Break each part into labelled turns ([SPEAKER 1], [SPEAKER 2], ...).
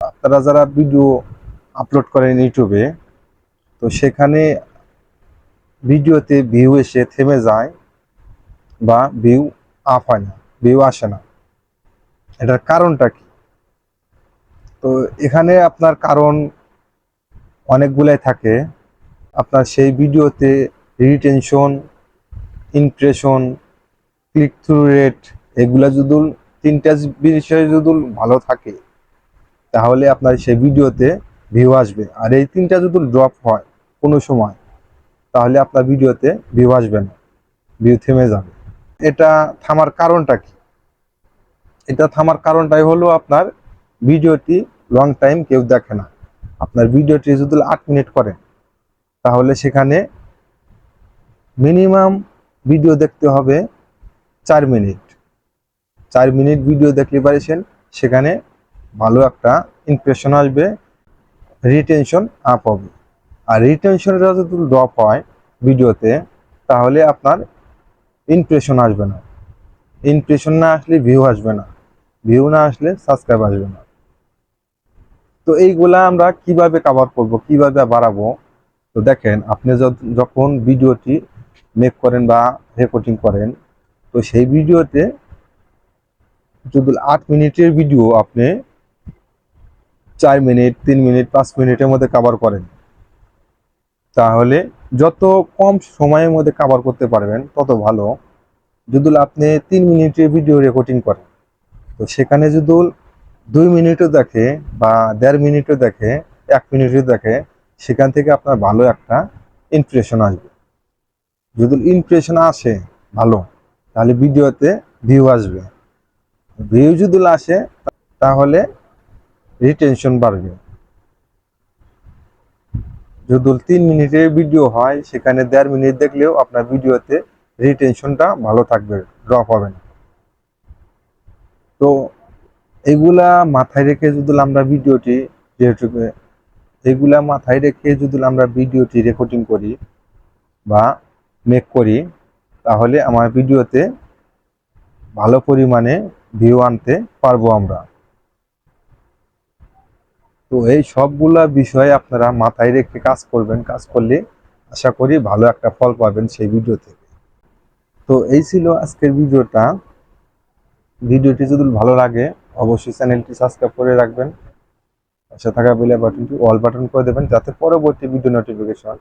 [SPEAKER 1] আপনারা যারা video upload করেন ইউটিউবে তো সেখানে ভিডিওতে ভিউ এসে থেমে যায় বা ভিউ আপ হয় না ভিউ আসে না। এটার কারণটা কি? তো এখানে আপনার কারণ অনেকগুলাই থাকে। আপনার সেই ভিডিওতে retention impression click through rate এগুলা যদি তিনটা বিষয় যদি ভালো থাকে তাহলে আপনার সেই ভিডিওতে ভিউ আসবে। আর এই তিনটা যদি ড্রপ হয় কোনো সময়, তাহলে আপনার ভিডিওতে ভিউ আসবে না। ভিউ থেমে যাবে। এটা থামার কারণটা কি? এটা থামার কারণটাই হলো আপনার ভিডিওটি লং টাইম কেউ দেখে না। আপনার ভিডিওটি যদি আট মিনিট করেন তাহলে সেখানে মিনিমাম ভিডিও দেখতে হবে চার মিনিট। চার মিনিট ভিডিও দেখলে পারেছেন, সেখানে ভালো একটা ইমপ্রেশন আসবে রিটেনশন আপ হবে। আর রিটেনশনটা যদি ড্রপ হয় ভিডিওতে তাহলে আপনার ইমপ্রেশন আসবে না। ইমপ্রেশন না আসলে ভিউ আসবে না। ভিউ না আসলে সাবস্ক্রাইব আসবে না। তো এইগুলা আমরা কীভাবে কাভার করব, কীভাবে বাড়াবো? তো দেখেন, আপনি যখন ভিডিওটি মেক করেন বা রেকর্ডিং করেন, তো সেই ভিডিওতে যদি আট মিনিটের ভিডিও আপনি চার মিনিট, তিন মিনিট, পাঁচ মিনিটের মধ্যে কভার করেন। তাহলে যত কম সময়ের মধ্যে কভার করতে পারবেন, তত ভালো। যদি আপনি তিন মিনিটের ভিডিও রেকর্ডিং করেন। তো সেখানে যদি দুই মিনিটও দেখে বা দেড় মিনিটও দেখে, এক মিনিটও দেখে, সেখান থেকে আপনার ভালো একটা ইমপ্রেশন আসবে। যদি ইমপ্রেশন আসে, ভালো। তাহলে ভিডিওতে ভিউ আসবে। ভিউ যদি আসে, তাহলে রিটেনশন বাড়বে। যদি তিন মিনিটের ভিডিও হয়, সেখানে দেড় মিনিট দেখলেও আপনার ভিডিওতে রিটেনশনটা ভালো থাকবে ড্রপ হবে না। তো এগুলা মাথায় রেখে যদি আমরা ভিডিওটি যেহেতু, এগুলা মাথায় রেখে যদি আমরা ভিডিওটি রেকর্ডিং করি বা মেক করি, তাহলে আমার ভিডিওতে ভালো পরিমাণে ভিউ আনতে পারব আমরা। তো এই সবগুলা বিষয়ে আপনারা মাথায় রেখে কাজ করবেন, কাজ করলে আশা করি ভালো একটা ফল পাবেন সেই ভিডিও থেকে। তো এই ছিল আজকের ভিডিওটা। ভিডিওটি যদি ভালো লাগে, অবশ্যই চ্যানেলটি সাবস্ক্রাইব করে রাখবেন। পাশে থাকা বেল বাটনটি অল বাটন করে দেবেন, যাতে পরবর্তী ভিডিও নোটিফিকেশন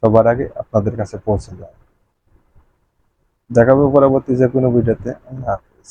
[SPEAKER 1] সবার আগে আপনাদের কাছে পৌঁছে যায়। দেখাবো পরবর্তী যে কোনো ভিডিওতে আল্লাহ হাফিজ।